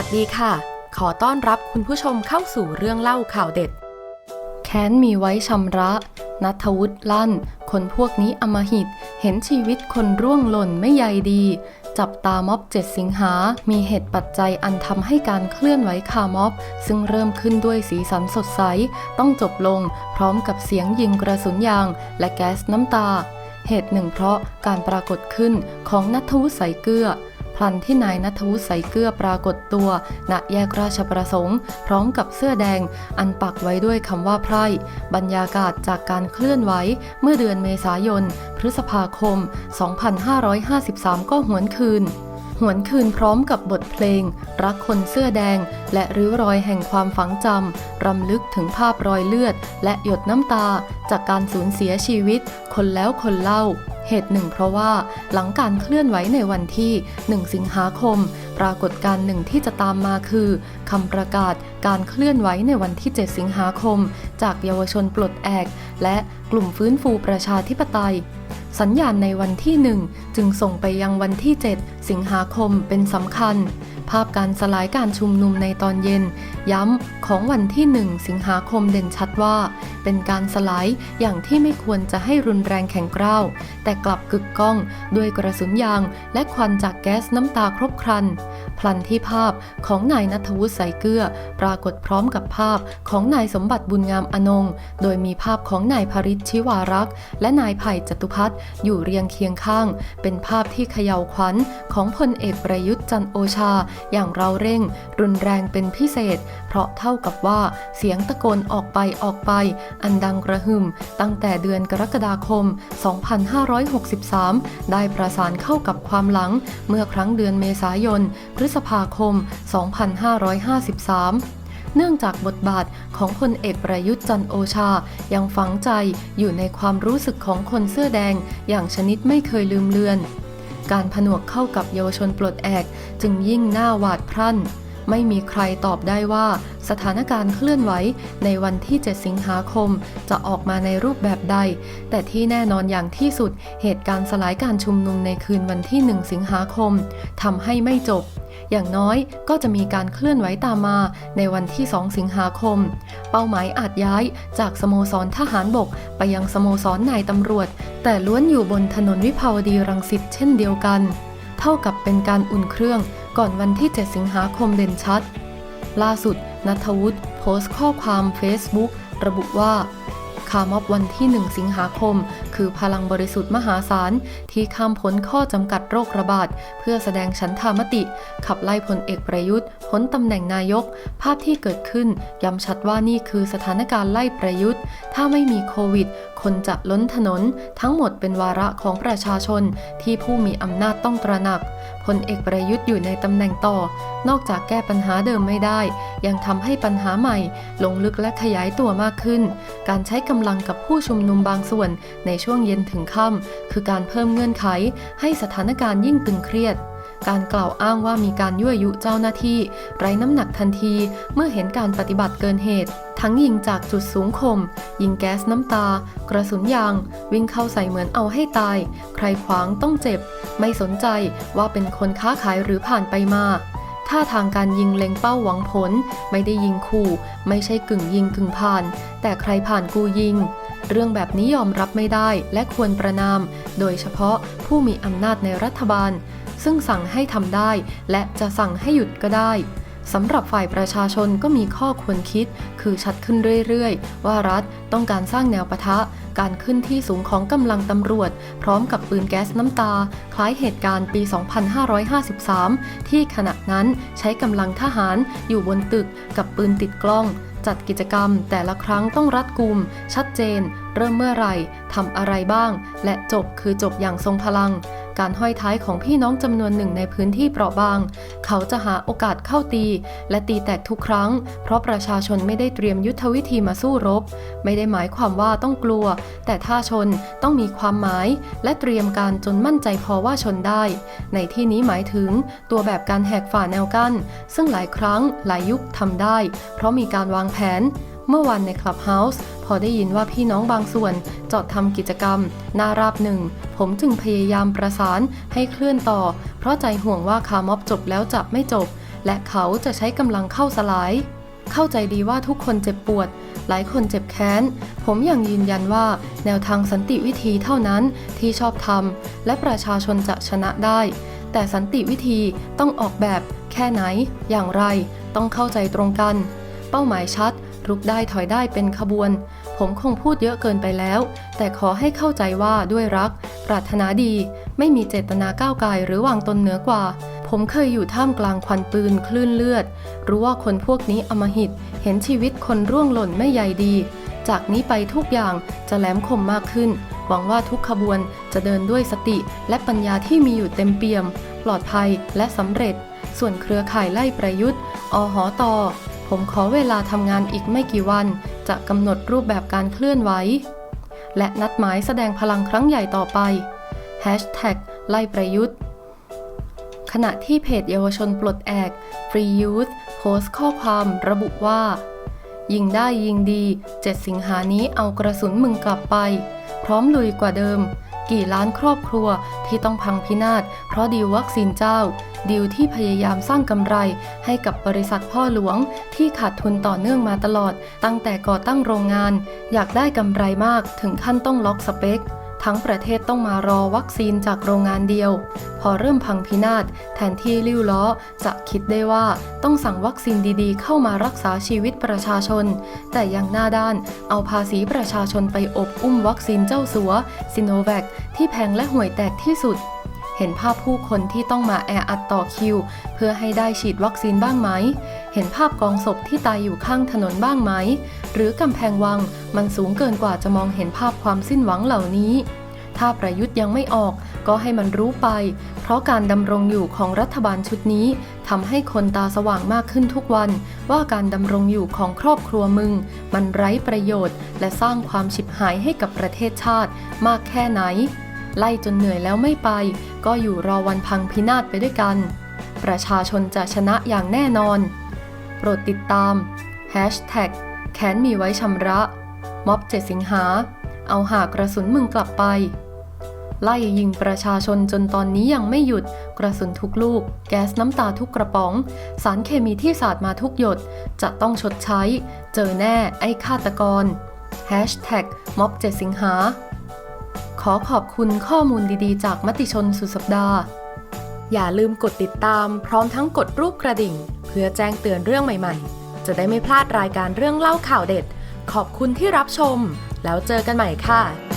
วัสดีค่ะ ขอต้อนรับคุณผู้ชมเข้าสู่เรื่องเล่าข่าวเด็ด แค้นมีไว้ชำระ นัทวุฒิลั่น คนพวกนี้อมหิต เห็นชีวิตคนร่วงหล่นไม่ใยดี จับตาม็อบเจ็ดสิงหา มีเหตุปัจจัยอันทำให้การเคลื่อนไหวคาม็อบ ซึ่งเริ่มขึ้นด้วยสีสันสดใส ต้องจบลง พร้อมกับเสียงยิงกระสุนยาง และแก๊สน้ำตา เหตุหนึ่งเพราะการปรากฏขึ้นของนัทวุฒิใสเกลือ พลันที่นายนัทวุฒิใสเกลือปรากฏตัวณแยกราชประสงค์ พร้อมกับเสื้อแดง อันปักไว้ด้วยคำว่าไพร่ บรรยากาศจากการเคลื่อนไหวเมื่อเดือนเมษายน พฤษภาคม 2553 ก็หวนคืนหวนคืนพร้อมกับบทเพลง รักคนเสื้อแดง และริ้วรอยแห่งความฝังจำ รำลึกถึงภาพรอยเลือด และหยดน้ำตา จากการสูญเสียชีวิต คนแล้วคนเล่า เหตุหนึ่งเพราะว่าหลังการเคลื่อนไหวในวันที่ 1 สิงหาคม ปรากฏการณ์หนึ่งที่จะตามมาคือคำประกาศการเคลื่อนไหวในวันที่ 7 สิงหาคม จากเยาวชนปลดแอก และกลุ่มฟื้นฟูประชาธิปไตยสัญญาณในวันที่ 1 จึงส่งไปยังวันที่ 7 สิงหาคมเป็นสำคัญ ภาพการสลายการชุมนุมในตอนเย็น ย้ำของวันที่ 1 สิงหาคมเด่นชัดว่า เป็นการสลายอย่างที่ไม่ควรจะให้รุนแรงแข็งกร้าว แต่กลับกึกก้องด้วยกระสุนยางและควันจากแก๊สน้ำตาครบครัน พลันที่ภาพของนายนัทวุฒิใสเกลือ ปรากฏพร้อมกับภาพของนายสมบัติบุญงามอนง โดยมีภาพของนายภริชชิวารักษ์และนายไผ่จตุพัฒน์อยู่เรียงเคียงข้าง เป็นภาพที่เขย่าวขวัญของพลเอกประยุทธ์จันโอชาอย่างเราเร่งรุนแรงเป็นพิเศษ เพราะเท่ากับว่าเสียงตะโกนออกไปออกไป อันดังกระหึ่มตั้งแต่เดือนกรกฎาคม 2563 ได้ประสานเข้ากับความหลัง เมื่อครั้งเดือนเมษายน พฤษภาคม 2553เนื่องจากบทบาทของพลเอกประยุทธ์จันโอชา ยังฝังใจอยู่ในความรู้สึกของคนเสื้อแดงอย่างชนิดไม่เคยลืมเลือน การผนวกเข้ากับเยาวชนปลดแอกจึงยิ่งหน้าหวาดพรั่น ไม่มีใครตอบได้ว่า สถานการณ์เคลื่อนไหวในวันที่ 7 สิงหาคม จะออกมาในรูปแบบใด แต่ที่แน่นอนอย่างที่สุด เหตุการณ์สลายการชุมนุมในคืนวันที่ 1 สิงหาคมทำให้ไม่จบอย่างน้อยก็จะมีการเคลื่อนไหวตามมาในวันที่ 2 สิงหาคม เป้าหมายอาจย้ายจากสโมสรทหารบก ไปยังสโมสรนายตำรวจ แต่ล้วนอยู่บนถนนวิภาวดีรังสิตเช่นเดียวกัน เท่ากับเป็นการอุ่นเครื่อง ก่อนวันที่ 7 สิงหาคมเด่นชัด ล่าสุดนัทวุฒิโพสต์ข้อความ Facebook ระบุว่าคารม็อบวันที่ 1 สิงหาคม คือพลังบริสุทธิ์มหาศาลที่ข้ามพ้นข้อจำกัดโรคระบาด เพื่อแสดงฉันทามติ ขับไล่พลเอกประยุทธ์พ้นตำแหน่งนายก ภาพที่เกิดขึ้นย้ำชัดว่านี่คือสถานการณ์ไล่ประยุทธ์ ถ้าไม่มีโควิด คนจะล้นถนน ทั้งหมดเป็นวาระของประชาชนที่ผู้มีอำนาจต้องตระหนักพลเอกประยุทธ์อยู่ในตำแหน่งต่อ นอกจากแก้ปัญหาเดิมไม่ได้ ยังทำให้ปัญหาใหม่ ลงลึกและขยายตัวมากขึ้น การใช้กำลังกับผู้ชุมนุมบางส่วนในช่วงเย็นถึงค่ำคือการเพิ่มเงื่อนไขให้สถานการณ์ยิ่งตึงเครียด การกล่าวอ้างว่ามีการยั่วยุเจ้าหน้าที่ ไร้น้ำหนักทันทีเมื่อเห็นการปฏิบัติเกินเหตุ ทั้งยิงจากจุดสูงคม ยิงแก๊สน้ำตา กระสุนยาง วิ่งเข้าใส่เหมือนเอาให้ตาย ใครขวางต้องเจ็บ ไม่สนใจว่าเป็นคนค้าขายหรือผ่านไปมา ท่าทางการยิงเล็งเป้าหวังผล ไม่ได้ยิงขู่ ไม่ใช่กึ่งยิงกึ่งผ่าน แต่ใครผ่านกูยิง เรื่องแบบนี้ยอมรับไม่ได้และควรประนาม โดยเฉพาะผู้มีอำนาจในรัฐบาล ซึ่งสั่งให้ทำได้ และจะสั่งให้หยุดก็ได้ สำหรับฝ่ายประชาชนก็มีข้อควรคิด คือชัดขึ้นเรื่อยๆ ว่ารัฐต้องการสร้างแนวปะทะ การขึ้นที่สูงของกำลังตำรวจ พร้อมกับปืนแก๊สน้ำตา คล้ายเหตุการณ์ปี 2553 ที่ขณะนั้นใช้กำลังทหารอยู่บนตึกกับปืนติดกล้อง จัดกิจกรรมแต่ละครั้งต้องรัดกุม ชัดเจน เริ่มเมื่อไหร่ทำอะไรบ้าง และจบคือจบอย่างทรงพลัง การห้อยท้ายของพี่น้องจำนวนหนึ่งในพื้นที่เปราะบาง เขาจะหาโอกาสเข้าตี และตีแตกทุกครั้ง เพราะประชาชนไม่ได้เตรียมยุทธวิธีมาสู้รบ ไม่ได้หมายความว่าต้องกลัว แต่ถ้าชนต้องมีความหมาย และเตรียมการจนมั่นใจพอว่าชนได้ ในที่นี้หมายถึงตัวแบบการแหกฝ่าแนวกั้น ซึ่งหลายครั้งหลายยุคทำได้ เพราะมีการวางแผน เมื่อวันในคลับเฮาส์ พอได้ยินว่าพี่น้องบางส่วนจอดทำกิจกรรมหนาราบหนึ่ง ผมจึงพยายามประสานให้เคลื่อนต่อ เพราะใจห่วงว่าคาม็อบจบแล้วจะไม่จบ และเขาจะใช้กำลังเข้าสลาย เข้าใจดีว่าทุกคนเจ็บปวด หลายคนเจ็บแค้น ผมยังยืนยันว่า แนวทางสันติวิธีเท่านั้นที่ชอบทำและประชาชนจะชนะได้ แต่สันติวิธีต้องออกแบบแค่ไหน อย่างไร ต้องเข้าใจตรงกัน เป้าหมายชัดรุกได้ถอยได้เป็นขบวน ผมคงพูดเยอะเกินไปแล้ว แต่ขอให้เข้าใจว่าด้วยรัก ปรารถนาดี ไม่มีเจตนาก้าวไกลหรือวางตนเหนือกว่า ผมเคยอยู่ท่ามกลางควันปืนคลื่นเลือด รู้ว่าคนพวกนี้อมหิต เห็นชีวิตคนร่วงหล่นไม่ใยดี จากนี้ไปทุกอย่างจะแหลมคมมากขึ้น หวังว่าทุกขบวนจะเดินด้วยสติ และปัญญาที่มีอยู่เต็มเปี่ยม ปลอดภัยและสำเร็จ ส่วนเครือข่ายไล่ประยุทธ์อหอตอ ผมขอเวลาทำงานอีกไม่กี่วัน จะกำหนดรูปแบบการเคลื่อนไหว และนัดหมายแสดงพลังครั้งใหญ่ต่อไป Hashtag ไล่ประยุทธ์ ขณะที่เพจเยาวชนปลดแอก Free Youth โพสต์ข้อความระบุว่า ยิงได้ยิงดี 7 สิงหานี้เอากระสุนมึงกลับไป พร้อมลุยกว่าเดิม กี่ล้านครอบครัวที่ต้องพังพินาศเพราะดีลวัคซีนเจ้า ดีลที่พยายามสร้างกำไรให้กับบริษัทพ่อหลวง ที่ขาดทุนต่อเนื่องมาตลอด ตั้งแต่ก่อตั้งโรงงาน อยากได้กำไรมากถึงขั้นต้องล็อกสเปค ทั้งประเทศต้องมารอวัคซีนจากโรงงานเดียว พอเริ่มพังพินาศแทนที่ลิ้วล้อจะคิดได้ว่าต้องสั่งวัคซีนดีๆ เข้ามารักษาชีวิตประชาชน แต่ยังหน้าด้านเอาภาษีประชาชนไปอบอุ้มวัคซีนเจ้าสัวซิโนแวคที่แพงและห่วยแตกที่สุด เห็นภาพผู้คนที่ต้องมาแออัดต่อคิว เพื่อให้ได้ฉีดวัคซีนบ้างไหม เห็นภาพกองศพที่ตายอยู่ข้างถนนบ้างไหม หรือกำแพงวังมันสูงเกินกว่าจะมองเห็นภาพความสิ้นหวังเหล่านี้ ถ้าประยุทธ์ยังไม่ออกก็ให้มันรู้ไป เพราะการดำรงอยู่ของรัฐบาลชุดนี้ทำให้คนตาสว่างมากขึ้นทุกวัน ว่าการดำรงอยู่ของครอบครัวมึง มันไร้ประโยชน์ และสร้างความฉิบหายให้กับประเทศชาติมากแค่ไหน ไล่จนเหนื่อยแล้วไม่ไป ก็อยู่รอวันพังพินาศไปด้วยกัน ประชาชนจะชนะอย่างแน่นอน โปรดติดตาม Hashtag แค้นมีไว้ชำระ ม็อบ7สิงหา เอาหากกระสุนมึงกลับไป ไล่ยิงประชาชนจนตอนนี้ยังไม่หยุด กระสุนทุกลูก แก๊สน้ำตาทุกกระป๋อง สารเคมีที่สาดมาทุกหยด จะต้องชดใช้ เจอแน่ไอ้ฆาตกร Hashtag ม็อบ7สิงหา ขอขอบคุณข้อมูลดีๆ จากมติชนสุดสัปดาห์ อย่าลืมกดติดตามพร้อมทั้งกดรูปกระดิ่ง เพื่อแจ้งเตือนเรื่องใหม่ๆ จะได้ไม่พลาดรายการเรื่องเล่าข่าวเด็ด ขอบคุณที่รับชม แล้วเจอกันใหม่ค่ะ